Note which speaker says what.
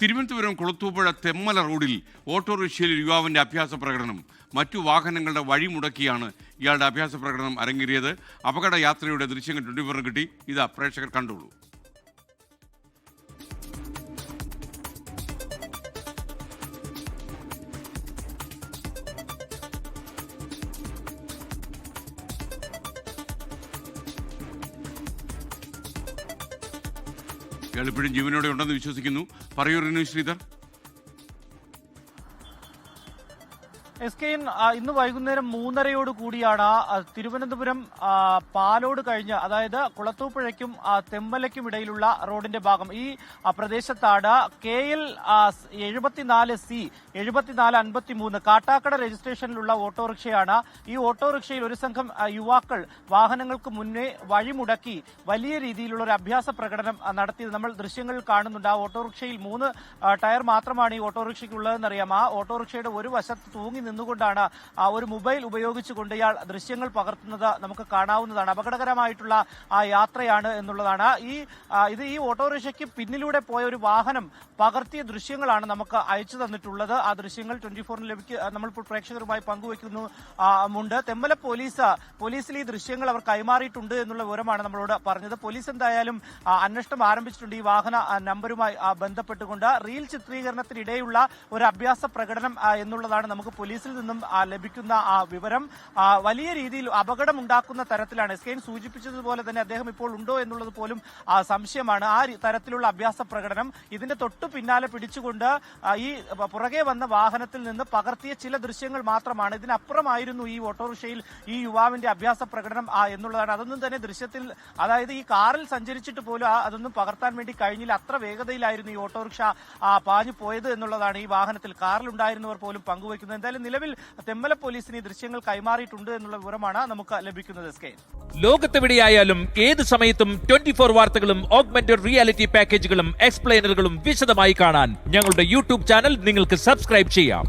Speaker 1: തിരുവനന്തപുരം കുളത്തൂപ്പുഴ തെമ്മല റോഡിൽ ഓട്ടോറിക്ഷയിൽ യുവാവിന്റെ അഭ്യാസ പ്രകടനം. മറ്റു വാഹനങ്ങളുടെ വഴി മുടക്കിയാണ് ഇയാളുടെ അഭ്യാസ പ്രകടനം അരങ്ങേറിയത്. അപകട യാത്രയുടെ ദൃശ്യങ്ങൾ ട്വന്റി ഫോറിന് കിട്ടി. ഇതാ പ്രേക്ഷകർ കണ്ടോളൂ ഇയാൾ ജീവനോടെ ഉണ്ടെന്ന് വിശ്വസിക്കുന്നു. പറയൂർ ശ്രീധർ.
Speaker 2: എസ് കെ ഇന്ന് വൈകുന്നേരം മൂന്നരയോട് കൂടിയാണ് തിരുവനന്തപുരം പാലോട് കഴിഞ്ഞ് അതായത് കുളത്തൂപ്പുഴയ്ക്കും തെമ്മലയ്ക്കും ഇടയിലുള്ള റോഡിന്റെ ഭാഗം. ഈ പ്രദേശത്താണ് കെ എൽ എഴുപത്തിനാല് സി എഴുപത്തിനാല് അൻപത്തി മൂന്ന് കാട്ടാക്കട രജിസ്ട്രേഷനിലുള്ള ഓട്ടോറിക്ഷയാണ്. ഈ ഓട്ടോറിക്ഷയിൽ ഒരു സംഘം യുവാക്കൾ വാഹനങ്ങൾക്ക് മുന്നേ വഴിമുടക്കി വലിയ രീതിയിലുള്ള ഒരു അഭ്യാസ പ്രകടനം നടത്തിയത് നമ്മൾ ദൃശ്യങ്ങളിൽ കാണുന്നുണ്ട്. ആ ഓട്ടോറിക്ഷയിൽ മൂന്ന് ടയർ മാത്രമാണ് ഈ ഓട്ടോറിക്ഷയ്ക്ക് ഉള്ളതെന്നറിയാം ആ ഓട്ടോറിക്ഷയുടെ ഒരു വശത്ത് തൂങ്ങി നിന്നുകൊണ്ടാണ് ഒരു മൊബൈൽ ഉപയോഗിച്ചുകൊണ്ട് ഇയാൾ ദൃശ്യങ്ങൾ പകർത്തുന്നത് നമുക്ക് കാണാവുന്നതാണ്. അപകടകരമായിട്ടുള്ള ആ യാത്രയാണ് എന്നുള്ളതാണ്. ഈ ഇത് ഈ ഓട്ടോറിക്ഷയ്ക്ക് പിന്നിലൂടെ പോയ ഒരു വാഹനം പകർത്തിയ ദൃശ്യങ്ങളാണ് നമുക്ക് അയച്ചു തന്നിട്ടുള്ളത്. ആ ദൃശ്യങ്ങൾ ട്വന്റി ഫോറിന് ലഭിക്കുക നമ്മളിപ്പോൾ പ്രേക്ഷകരുമായി പങ്കുവയ്ക്കുന്നു മുണ്ട്. തെമ്മല പോലീസ് പോലീസിൽ ഈ ദൃശ്യങ്ങൾ അവർ കൈമാറിയിട്ടുണ്ട് എന്നുള്ള വിവരമാണ് നമ്മളോട് പറഞ്ഞത്. പോലീസ് എന്തായാലും അന്വേഷണം ആരംഭിച്ചിട്ടുണ്ട്. ഈ വാഹന നമ്പരുമായി ബന്ധപ്പെട്ടുകൊണ്ട്. റീൽ ചിത്രീകരണത്തിനിടെയുള്ള ഒരു അഭ്യാസ പ്രകടനം എന്നുള്ളതാണ് നമുക്ക് പോലീസിൽ നിന്നും ലഭിക്കുന്ന ആ വിവരം വലിയ രീതിയിൽ അപകടം ഉണ്ടാക്കുന്ന തരത്തിലാണ്. എസ് കെ സൂചിപ്പിച്ചതുപോലെ തന്നെ അദ്ദേഹം ഇപ്പോൾ ഉണ്ടോ എന്നുള്ളത് പോലും സംശയമാണ്. ആ തരത്തിലുള്ള അഭ്യാസ പ്രകടനം ഇതിന്റെ തൊട്ടു പിന്നാലെ പിടിച്ചുകൊണ്ട് ഈ പുറകെ വന്ന വാഹനത്തിൽ നിന്ന് പകർത്തിയ ചില ദൃശ്യങ്ങൾ മാത്രമാണ്. ഇതിനപ്പുറമായിരുന്നു ഈ ഓട്ടോറിക്ഷയിൽ ഈ യുവാവിന്റെ അഭ്യാസ പ്രകടനം എന്നുള്ളതാണ്. അതൊന്നും തന്നെ ദൃശ്യത്തിൽ അതായത് ഈ കാറിൽ സഞ്ചരിച്ചിട്ട് പോലും അതൊന്നും പകർത്താൻ വേണ്ടി കഴിഞ്ഞില്ല. അത്ര വേഗതയിലായിരുന്നു ഈ ഓട്ടോറിക്ഷ പാഞ്ഞു പോയത് എന്നുള്ളതാണ് ഈ വാഹനത്തിൽ കാറിലുണ്ടായിരുന്നവർ പോലും പങ്കുവയ്ക്കുന്നത്. എന്തായാലും നിലവിൽ തെമ്മല പോലീസിന് ഈ ദൃശ്യങ്ങൾ കൈമാറിയിട്ടുണ്ട് എന്നുള്ള വിവരമാണ് നമുക്ക് ലഭിക്കുന്നത്
Speaker 3: ലോകത്തെവിടെയായാലും ഏത് സമയത്തും ട്വന്റി ഫോർ വാർത്തകളും ഓഗ്മെന്റഡ് റിയാലിറ്റി പാക്കേജുകളും എക്സ്പ്ലെയിനറുകളും വിശദമായി കാണാൻ ഞങ്ങളുടെ യൂട്യൂബ് ചാനൽ നിങ്ങൾക്ക് സബ്സ്ക്രൈബ് ചെയ്യാം.